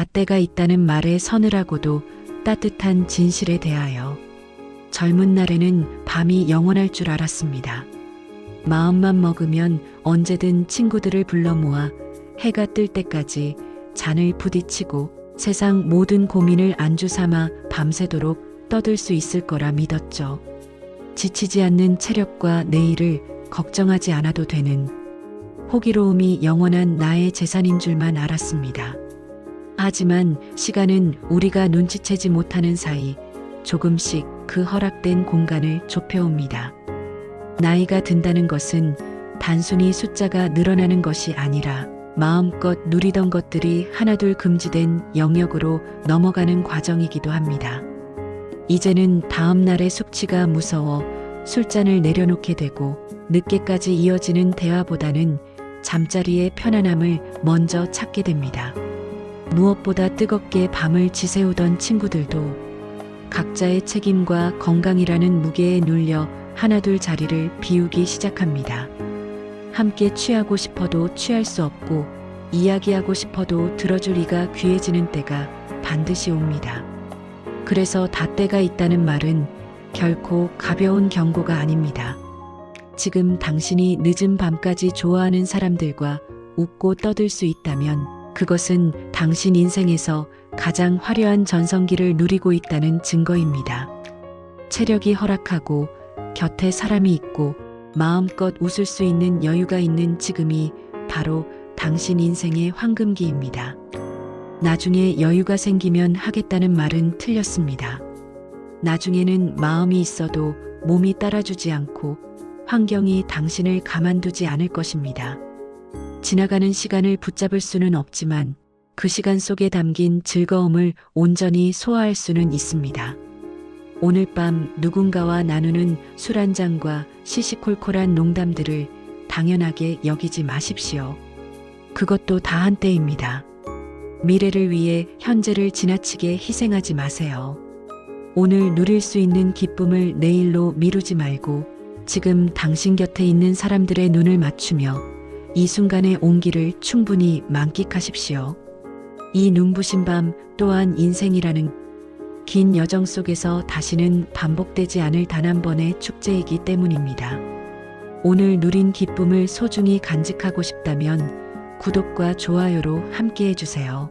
잣대가 있다는 말에 서늘하고도 따뜻한 진실에 대하여 젊은 날에는 밤이 영원할 줄 알았습니다. 마음만 먹으면 언제든 친구들을 불러 모아 해가 뜰 때까지 잔을 부딪히고 세상 모든 고민을 안주 삼아 밤새도록 떠들 수 있을 거라 믿었죠. 지치지 않는 체력과 내일을 걱정하지 않아도 되는 호기로움이 영원한 나의 재산인 줄만 알았습니다. 하지만 시간은 우리가 눈치채지 못하는 사이 조금씩 그 허락된 공간을 좁혀옵니다. 나이가 든다는 것은 단순히 숫자가 늘어나는 것이 아니라 마음껏 누리던 것들이 하나둘 금지된 영역으로 넘어가는 과정이기도 합니다. 이제는 다음 날의 숙취가 무서워 술잔을 내려놓게 되고 늦게까지 이어지는 대화보다는 잠자리의 편안함을 먼저 찾게 됩니다. 무엇보다 뜨겁게 밤을 지새우던 친구들도 각자의 책임과 건강이라는 무게에 눌려 하나둘 자리를 비우기 시작합니다. 함께 취하고 싶어도 취할 수 없고 이야기하고 싶어도 들어줄 이가 귀해지는 때가 반드시 옵니다. 그래서 닷때가 있다는 말은 결코 가벼운 경고가 아닙니다. 지금 당신이 늦은 밤까지 좋아하는 사람들과 웃고 떠들 수 있다면 그것은 당신 인생에서 가장 화려한 전성기를 누리고 있다는 증거입니다. 체력이 허락하고 곁에 사람이 있고 마음껏 웃을 수 있는 여유가 있는 지금이 바로 당신 인생의 황금기입니다. 나중에 여유가 생기면 하겠다는 말은 틀렸습니다. 나중에는 마음이 있어도 몸이 따라주지 않고 환경이 당신을 가만두지 않을 것입니다. 지나가는 시간을 붙잡을 수는 없지만 그 시간 속에 담긴 즐거움을 온전히 소화할 수는 있습니다. 오늘 밤 누군가와 나누는 술 한 잔과 시시콜콜한 농담들을 당연하게 여기지 마십시오. 그것도 다 한때입니다. 미래를 위해 현재를 지나치게 희생하지 마세요. 오늘 누릴 수 있는 기쁨을 내일로 미루지 말고 지금 당신 곁에 있는 사람들의 눈을 맞추며 이 순간의 온기를 충분히 만끽하십시오. 이 눈부신 밤 또한 인생이라는 긴 여정 속에서 다시는 반복되지 않을 단 한 번의 축제이기 때문입니다. 오늘 누린 기쁨을 소중히 간직하고 싶다면 구독과 좋아요로 함께 해 주세요.